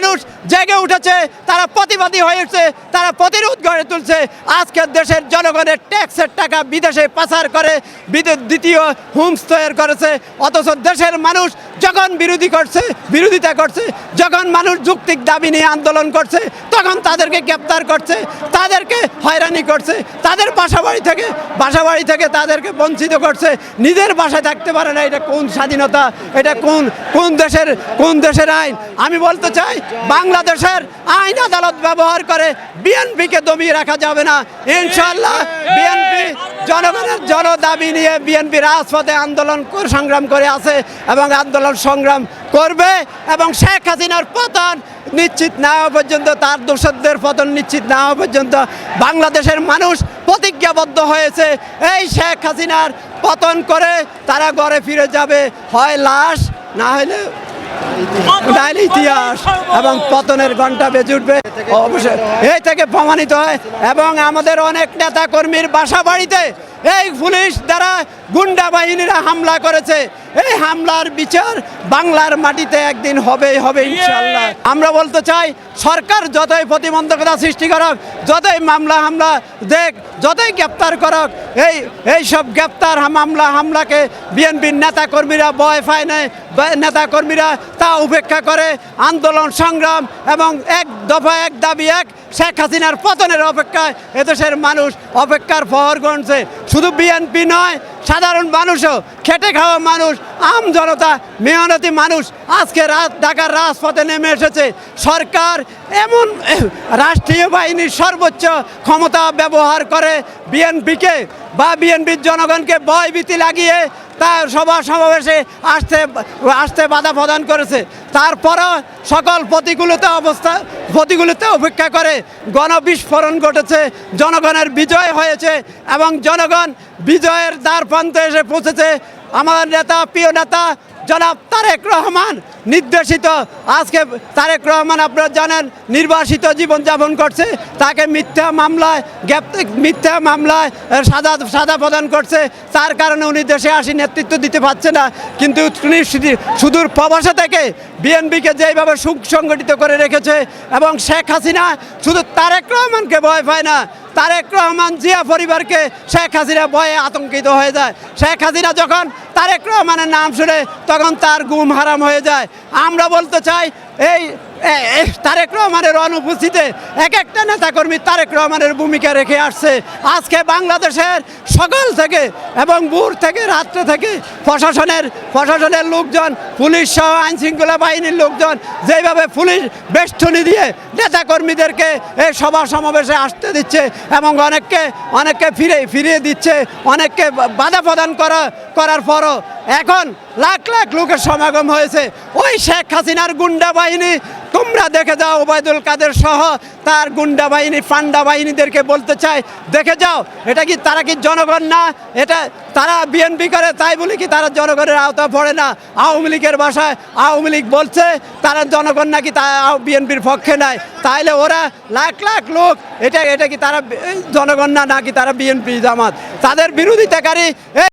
মানুষ জেগে উঠেছে, তারা প্রতিবাদী হয়ে হয়েছে তারা প্রতিরোধ গড়ে তুলছে। আজকের দেশের জনগণের ট্যাক্সের টাকা বিদেশে পাচার করে দ্বিতীয় হোমস তৈরি করেছে। অথচ দেশের মানুষ যখন বিরোধী করছে, বিরোধিতা করছে, যখন মানুষ যুক্তিক দাবি নিয়ে আন্দোলন করছে, তখন তাদেরকে গ্রেপ্তার করছে, তাদেরকে হয়রানি করছে, তাদের বাসা বাড়ি থেকে বাসা বাড়ি থেকে তাদেরকে বঞ্চিত করছে। নিজের বাসায় থাকতে পারে না, এটা কোন স্বাধীনতা, এটা কোন কোন দেশের কোন দেশের আইন? আমি বলতে চাই বাংলাদেশের আইন আদালত ব্যবহার করে বিএনপিকে দমিয়ে রাখা যাবে না। ইনশাল্লাহ বিএনপি জনগণের জন দাবি নিয়ে বিএনপি রাজপথে আন্দোলন সংগ্রাম করে আছে এবং আন্দোলন সংগ্রাম করবে এবং শেখ হাসিনার পতন নিশ্চিত না হওয়া পর্যন্ত, তার দোষদের পতন নিশ্চিত না হওয়া পর্যন্ত বাংলাদেশের মানুষ প্রতিজ্ঞাবদ্ধ হয়েছে। এই শেখ হাসিনার পতন করে তারা ঘরে ফিরে যাবে। হয় লাশ, না হলে নাহলে ইতিহাস এবং পতনের ঘণ্টা বেজে উঠবে। অবশ্যই। এই থেকে প্রমাণিত হয় এবং আমাদের অনেক নেতা কর্মীর বাসা বাড়িতে এই পুলিশ দ্বারা গুন্ডা বাহিনীরা হামলা করেছে। এই হামলার বিচার বাংলার মাটিতে একদিন হবেই হবে ইনশাল্লাহ আমরা বলতে চাই সরকার যতই প্রতিবন্ধকতা সৃষ্টি করক যতই মামলা হামলা দেখ যতই গ্রেপ্তার করক এই এই সব গ্রেপ্তার মামলা হামলাকে বিএনপির নেতা কর্মীরা ভয় পায় না নেতা কর্মীরা তা উপেক্ষা করে আন্দোলন সংগ্রাম এবং এক দফা এক দাবি এক শেখ হাসিনার পতনের অপেক্ষায় এদেশের মানুষ অপেক্ষার ফহর গণছে। শুধু বিএনপি নয় সাধারণ মানুষও, খেটে খাওয়া মানুষ, আম জনতা, মেহনতি মানুষ, আজকে রাত ঢাকার রাজপথে নেমে এসেছে। সরকার এমন রাষ্ট্রীয় বাহিনীর সর্বোচ্চ ক্ষমতা ব্যবহার করে, বিএনপিকে বা বিএনপির জনগণকে ভয়ভীতি লাগিয়ে তার সভা সমাবেশে আসতে আসতে বাধা প্রদান করেছে। তারপরও সকল প্রতিকূলতা অবস্থা, প্রতিকূলতা উপেক্ষা করে গণবিস্ফোরণ ঘটেছে, জনগণের বিজয় হয়েছে এবং জনগণ বিজয়ের দ্বার প্রান্তে এসে পৌঁছেছে। আমার নেতা, প্রিয় নেতা, জনাব তারেক রহমান নির্দেশিত। আজকে তারেক রহমান, আপনারা জানেন, নির্বাসিত জীবনযাপন করছে। তাকে মিথ্যা মামলায় গ্রেপ্তার মিথ্যা মামলায় সাজা সাজা প্রদান করছে। তার কারণে উনি দেশে আসি নেতৃত্ব দিতে পারছে না। কিন্তু তিনি সুদূর প্রবাসে থেকে বিএনপিকে যেভাবে সুসংগঠিত করে রেখেছে এবং শেখ হাসিনা শুধু তারেক রহমানকে ভয় পায় না তারেক রহমান জিয়া পরিবারকে শেখ হাসিনা ভয়ে আতঙ্কিত হয়ে যায়। শেখ হাসিনা যখন তারেক রহমানের নাম শুনে তখন তার গুম হারাম হয়ে যায়। আমরা বলতে চাই, এই তারেক রহমানের অনুপস্থিতিতে এক একটা নেতাকর্মী তারেক রহমানের ভূমিকা রেখে আসছে। আজকে বাংলাদেশের সকাল থেকে এবং ভোর থেকে রাত্রে থেকে প্রশাসনের প্রশাসনের লোকজন, পুলিশ সহ আইন শৃঙ্খলা বাহিনীর লোকজন যেভাবে পুলিশ বেষ্টনী দিয়ে নেতাকর্মীদেরকে এই সভা সমাবেশে আসতে দিচ্ছে এবং অনেককে অনেককে ফিরে, ফিরিয়ে দিচ্ছে, অনেককে বাধা প্রদান করা, করার পরও এখন লাখ লাখ লোকের সমাগম হয়েছে। ওই শেখ হাসিনার গুন্ডা বাহিনী, তোমরা দেখে যাও ওবায়দুল কাদের সহ তার গুন্ডা বাহিনী, ফান্ডা বাহিনীদেরকে বলতে চাই দেখে যাও, এটা কি তারা কি জনগণ না? এটা তারা বিএনপি করে, তাই বলি কি তারা জনগণের আওতা পড়ে না? আওয়ামী লীগের ভাষায় আওয়ামী লীগ বলছে, তারা জনগণ নাকি তা বিএনপির পক্ষে নাই। তাইলে ওরা লাখ লাখ লোক, এটা এটা কি তারা জনগণ না, নাকি তারা বিএনপি জামাত? তাদের বিরোধিতাকারী